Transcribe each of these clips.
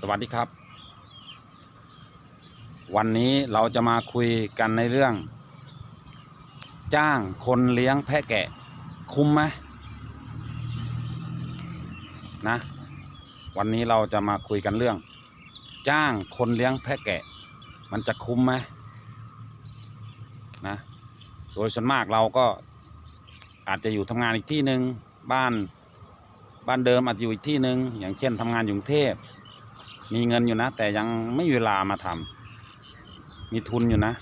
สวัสดีครับ วันนี้เราจะมาคุยกันในเรื่อง จ้างคนเลี้ยงแพะแกะ คุ้มไหมนะ วันนี้เราจะมาคุยกันเรื่อง จ้างคนเลี้ยงแพะแกะ มันจะคุ้มไหมนะโดยส่วนมากเราก็อาจจะอยู่ทำงานอีกที่หนึ่งบ้านบ้านเดิมอาจจะอยู่อีกที่หนึ่งอย่างเช่นทำงานอยู่กรุงเทพ มีเงินอยู่นะ แต่ยังไม่เวลามาทำมีทุนอยู่นะ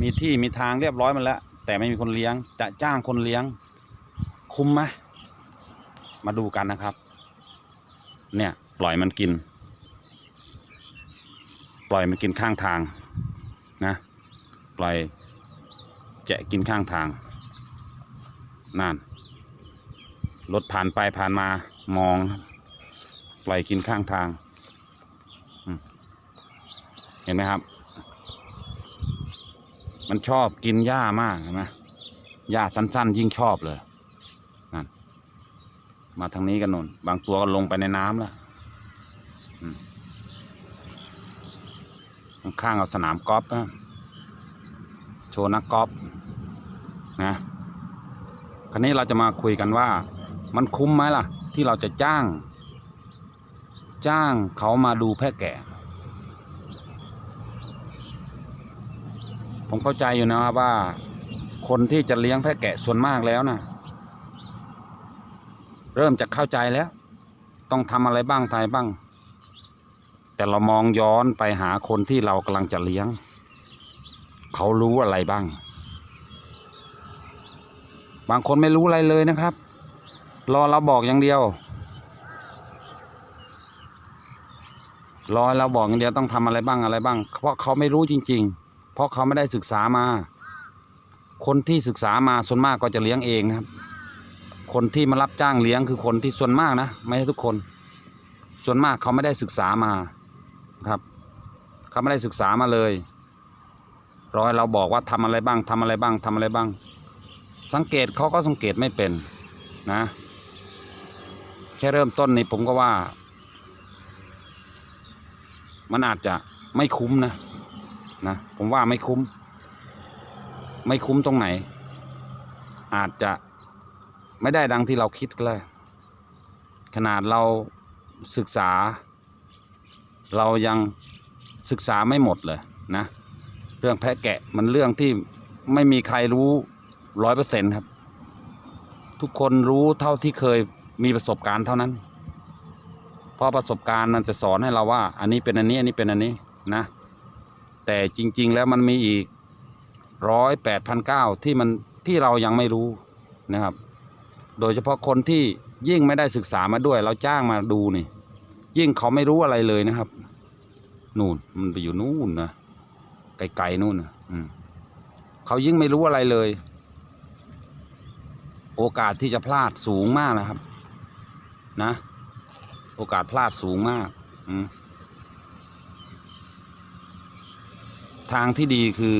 มีที่มีทางเรียบร้อยมาแล้ว แต่ไม่มีคนเลี้ยง จะจ้างคนเลี้ยง คุ้มไหมมาดูกันนะครับ เนี่ยปล่อยมันกิน ปล่อยมันกินข้างทางนะปล่อยแจะกินข้างทางนั่นรถผ่านไปผ่านมามอง ปล่อยกินข้างทาง ห็นไหมครับ มันชอบกินหญ้ามากเห็นไหมหญ้าสั้น ๆ ยิ่งชอบเลยนั่นมาทางนี้กันนนบางตัวก็ลงไปในน้ำแล้วข้างเอาสนามกอล์ฟนะโชว์นักกอล์ฟนะคราวนี้เราจะมาคุยกันว่า มันคุ้มไหมล่ะ ที่เราจะจ้าง จ้างเขามาดูแพะแก่ ผมเข้าใจอยู่นะครับว่า คนที่จะเลี้ยงแพะแกะส่วนมากแล้วนะเริ่มจะเข้าใจแล้ว ต้องทำอะไรบ้างทายบ้าง แต่เรามองย้อนไปหาคนที่เรากำลังจะเลี้ยง เขารู้อะไรบ้าง บางคนไม่รู้อะไรเลยนะครับ รอเราบอกอย่างเดียวรอเราบอกอย่างเดียวต้องทำอะไรบ้างอะไรบ้าง เพราะเขาไม่รู้จริง ๆ เพราะเขาไม่ได้ศึกษามา คนที่ศึกษามาส่วนมากก็จะเลี้ยงเองนะครับ คนที่มารับจ้างเลี้ยงคือคนที่ส่วนมากนะ ไม่ใช่ทุกคน ส่วนมากเขาไม่ได้ศึกษามาครับเขาไม่ได้ศึกษามาเลยรอให้เราบอกว่าทำอะไรบ้างทำอะไรบ้างทำอะไรบ้าง สังเกตเขาก็สังเกตไม่เป็นนะ แค่เริ่มต้นนี่ผมก็ว่า มันอาจจะไม่คุ้มนะ นะผมว่าไม่คุ้ม ไม่คุ้มตรงไหน อาจจะไม่ได้ดังที่เราคิดก็เลยขนาดเราศึกษา เรายังศึกษาไม่หมดเลยนะ เรื่องแพะแกะมันเรื่องที่ไม่มีใครรู้ร้อยเปอร์เซ็นต์ครับ ทุกคนรู้เท่าที่เคยมีประสบการณ์เท่านั้น เพราะประสบการณ์มันจะสอนให้เราว่า อันนี้เป็นอันนี้ อันนี้เป็นอันนี้นะ แต่จริง ๆ แล้วมันมีอีกร้อยแปดพันเก้าที่มันที่เรายังไม่รู้นะครับ โดยเฉพาะคนที่ยิ่งไม่ได้ศึกษามาด้วย เราจ้างมาดูนี่ ยิ่งเขาไม่รู้อะไรเลยนะครับ นู่นมันไปอยู่นู่นนะไกลๆนู่นนะเขายิ่งไม่รู้อะไรเลย โอกาสที่จะพลาดสูงมากนะครับ นะ โอกาสพลาดสูงมาก อืม ทางที่ดีคือ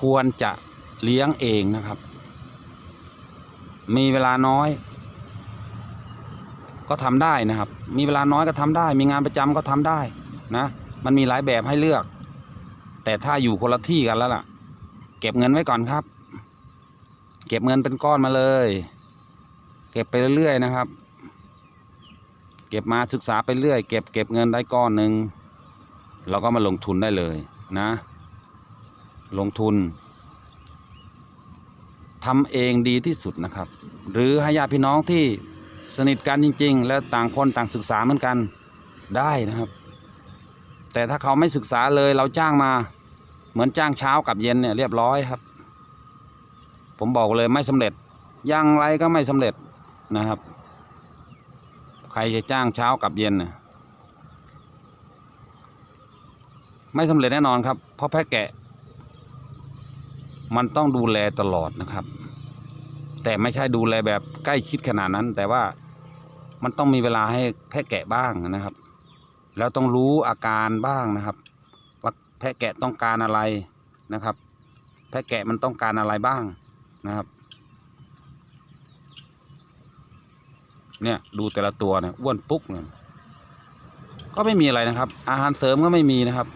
ควรจะเลี้ยงเองนะครับ มีเวลาน้อย ก็ทำได้นะครับ มีเวลาน้อยก็ทำได้ มีงานประจำก็ทำได้นะ มันมีหลายแบบให้เลือก แต่ถ้าอยู่คนละที่กันแล้วล่ะ เก็บเงินไว้ก่อนครับ เก็บเงินเป็นก้อนมาเลย เก็บไปเรื่อยๆนะครับเก็บมาศึกษาไปเรื่อย เก็บเก็บเงินได้ก้อนหนึ่งเราก็มาลงทุนได้เลย นะ ลงทุนทำเองดีที่สุดนะครับ หรือให้ญาติพี่น้องที่สนิทกันจริง ๆ และต่างคนต่างศึกษาเหมือนกันได้นะครับ แต่ถ้าเขาไม่ศึกษาเลยเราจ้างมา เหมือนจ้างเช้ากับเย็นเนี่ยเรียบร้อยครับ ผมบอกเลยไม่สำเร็จยังไรก็ไม่สำเร็จนะครับ ใครจะจ้างเช้ากับเย็นน่ะ ไม่สำเร็จแน่นอนครับ เพราะแพะแกะ มันต้องดูแลตลอดนะครับ แต่ไม่ใช่ดูแลแบบใกล้ชิดขนาดนั้น แต่ว่ามันต้องมีเวลาให้แพะแกะบ้างนะครับ แล้วต้องรู้อาการบ้างนะครับ ว่าแพะแกะต้องการอะไรนะครับ แพะแกะมันต้องการอะไรบ้างนะครับ เนี่ยดูแต่ละตัวเนี่ยอ้วนปุ๊กเนี่ยก็ไม่มีอะไรนะครับ อาหารเสริมก็ไม่มีนะครับ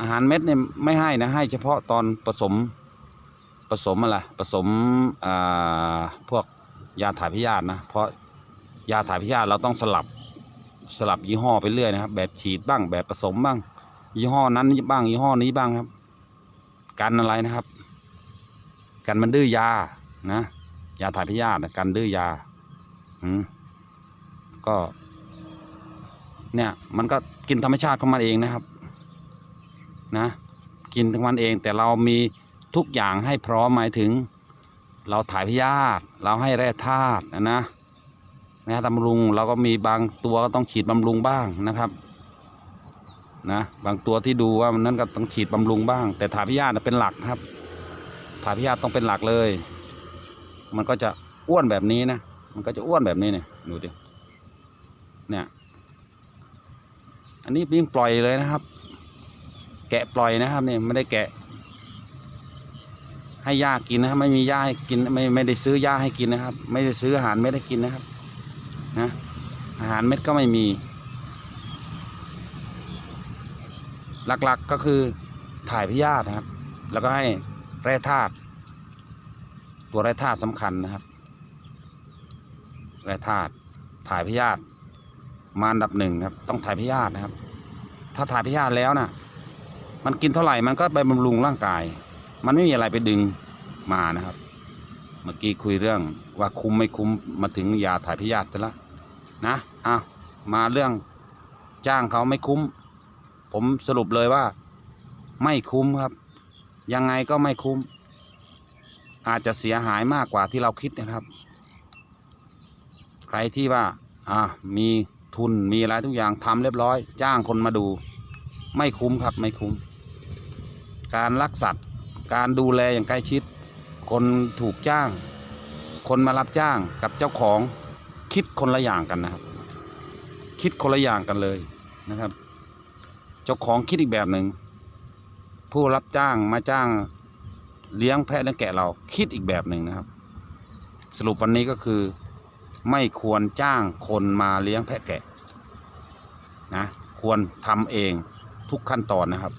อาหารเม็ดเนี่ยไม่ให้นะให้เฉพาะตอนผสมผสมอะไรผสมพวกยาถ่ายพยาธินะเพราะยาถ่ายพยาธิเราต้องสลับสลับยี่ห้อไปเรื่อยนะครับ แบบฉีดบ้างแบบผสมบ้าง ยี่ห้อนั้นบ้างยี่ห้อนี้บ้างครับ กันอะไรนะครับ กันมันดื้อยานะยาถ่ายพยาธินะกันดื้อยาอืมก็ เนี่ย มันก็กินธรรมชาติของมันเองนะครับ นะกินของมันเองแต่เรามีทุกอย่างให้พร้อมหมายถึง เราถ่ายพยาธิเราให้แร่ธาตุนะนะนะบำรุงเราก็มีบางตัวก็ต้องฉีดบำรุงบ้างนะครับนะบางตัวที่ดูว่ามันนั้นก็ต้องฉีดบำรุงบ้าง แต่ถ่ายพยาธิน่ะเป็นหลักครับถ่ายพยาธิต้องเป็นหลักเลย มันก็จะอ้วนแบบนี้นะมันก็จะอ้วนแบบนี้เนี่ยดูดิเนี่ยอันนี้ยิ่งปล่อยเลยนะครับ แกะปล่อยนะครับเนี่ยไม่ได้แกะ ให้หญ้ากินนะครับ ไม่มีหญ้าให้กินไม่ไม่ได้ซื้อหญ้าให้กินนะครับ ไม่ได้ซื้ออาหารเม็ดให้กินนะครับนะอาหารเม็ดก็ไม่มี หลักๆกก็คือถ่ายพยาธินะครับ แล้วก็ให้แร่ธาตุตัวแร่ธาตุสำคัญนะครับ แร่ธาตุถ่ายพยาธิมาอันดับหนึ่งครับ ต้องถ่ายพยาธินะครับ ถ้าถ่ายพยาธิแล้วนะ มันกินเท่าไหร่มันก็ไปบำรุงร่างกาย มันไม่มีอะไรไปดึงมานะครับ เมื่อกี้คุยเรื่องว่าคุ้มไม่คุ้มมาถึงยาถ่ายพยาธิไปแล้วนะอะมาเรื่องจ้างเขาไม่คุ้ม ผมสรุปเลยว่า ไม่คุ้มครับ ยังไงก็ไม่คุ้ม อาจจะเสียหายมากกว่าที่เราคิดนะครับ ใครที่ว่าอ่ามีทุนมีอะไรทุกอย่างทำเรียบร้อย จ้างคนมาดู ไม่คุ้มครับไม่คุ้ม การรักสัตว์ การดูแลอย่างใกล้ชิด คนถูกจ้าง คนมารับจ้างกับเจ้าของคิดคนละอย่างกันนะครับ คิดคนละอย่างกันเลยนะครับ เจ้าของคิดอีกแบบหนึ่งผู้รับจ้างมาจ้างเลี้ยงแพะเลี้ยงแกะเราคิดอีกแบบหนึ่งนะครับ สรุปวันนี้ก็คือ ไม่ควรจ้างคนมาเลี้ยงแพะแกะนะควรทำเองทุกขั้นตอนนะครับ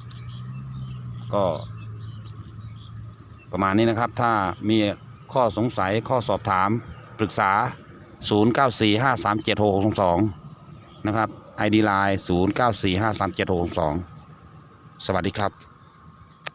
ก็ ประมาณนี้นะครับ ถ้ามีข้อสงสัยข้อสอบถามปรึกษา 0945376622 นะครับ ID Line 0945376622 สวัสดีครับ